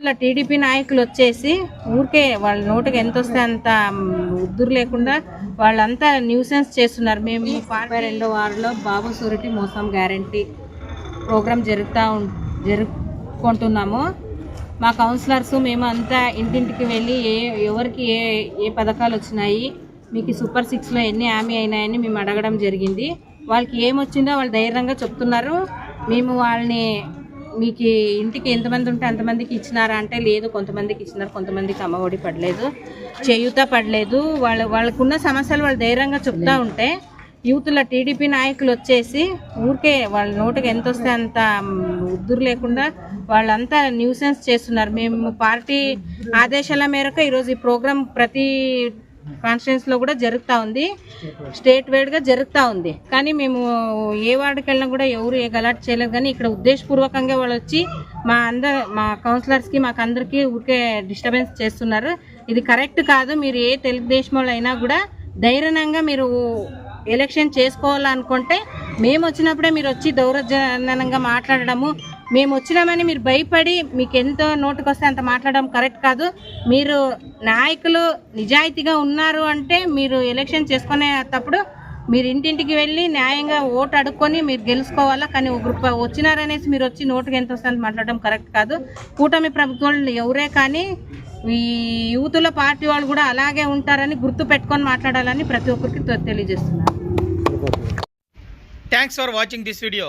ఇలా టీడీపీ నాయకులు వచ్చేసి ఊరికే వాళ్ళ నోటికి ఎంత వస్తే అంత ఉద్దురు లేకుండా వాళ్ళంతా న్యూసెన్స్ చేస్తున్నారు. మేము ముప్పై రెండో వారంలో బాబు సూరిటీ మోసం గ్యారంటీ ప్రోగ్రామ్ జరుగుతూ ఉం- జరుపుకుంటున్నాము. మా కౌన్సిలర్స్ మేము అంతా ఇంటింటికి వెళ్ళి ఏ ఎవరికి ఏ ఏ పథకాలు వచ్చినాయి మీకు సూపర్ సిక్స్లో ఎన్ని హామీ అయినాయని మేము అడగడం జరిగింది. వాళ్ళకి ఏమొచ్చిందో వాళ్ళు ధైర్యంగా చెప్తున్నారు. మేము వాళ్ళని మీకు ఇంటికి ఎంతమంది ఉంటే అంతమందికి ఇచ్చినారా అంటే లేదు కొంతమందికి ఇచ్చినారు కొంతమందికి అమ్మఒడి పడలేదు చేయూత పడలేదు. వాళ్ళ వాళ్ళకున్న సమస్యలు వాళ్ళు ధైర్యంగా చెప్తా ఉంటే యూత్లో టీడీపీ నాయకులు వచ్చేసి ఊరికే వాళ్ళ నోటికి ఎంత వస్తే అంత ఉద్దురు లేకుండా వాళ్ళంతా న్యూసెన్స్ చేస్తున్నారు. మేము పార్టీ ఆదేశాల మేరకు ఈరోజు ఈ ప్రోగ్రాం ప్రతి కాన్స్టిట్యున్సీలో కూడా జరుగుతూ ఉంది. స్టేట్ వైడ్గా జరుగుతూ ఉంది. కానీ మేము ఏ వార్డుకి వెళ్ళినా కూడా ఎవరు ఏ గలాట్ చేయలేదు. కానీ ఇక్కడ ఉద్దేశపూర్వకంగా వాళ్ళు వచ్చి మా అందరు మా కౌన్సిలర్స్కి మాకు అందరికీ ఊరికే డిస్టర్బెన్స్ చేస్తున్నారు. ఇది కరెక్ట్ కాదు. మీరు ఏ తెలుగుదేశం వాళ్ళు అయినా కూడా ధైర్యంగా మీరు ఎలక్షన్ చేసుకోవాలనుకుంటే మేము వచ్చినప్పుడే మీరు వచ్చి దౌర్జన్యంగా మాట్లాడడము మేము వచ్చినామని మీరు భయపడి మీకు ఎంతో నోటుకు వస్తే అంత మాట్లాడడం కరెక్ట్ కాదు. మీరు నాయకులు నిజాయితీగా ఉన్నారు అంటే మీరు ఎలక్షన్ చేసుకునేటప్పుడు మీరు ఇంటింటికి వెళ్ళి న్యాయంగా ఓటు అడుక్కొని మీరు గెలుచుకోవాలా? కానీ ఒక గ్రూప్ వచ్చినారనేసి మీరు వచ్చి నోటుకి ఎంత వస్తుంది మాట్లాడడం కరెక్ట్ కాదు. కూటమి ప్రభుత్వాలు ఎవరే కానీ ఈ యూతుల పార్టీ వాళ్ళు కూడా అలాగే ఉంటారని గుర్తు పెట్టుకొని మాట్లాడాలని ప్రతి ఒక్కరికి తెలియజేస్తున్నారు. Thanks for watching this video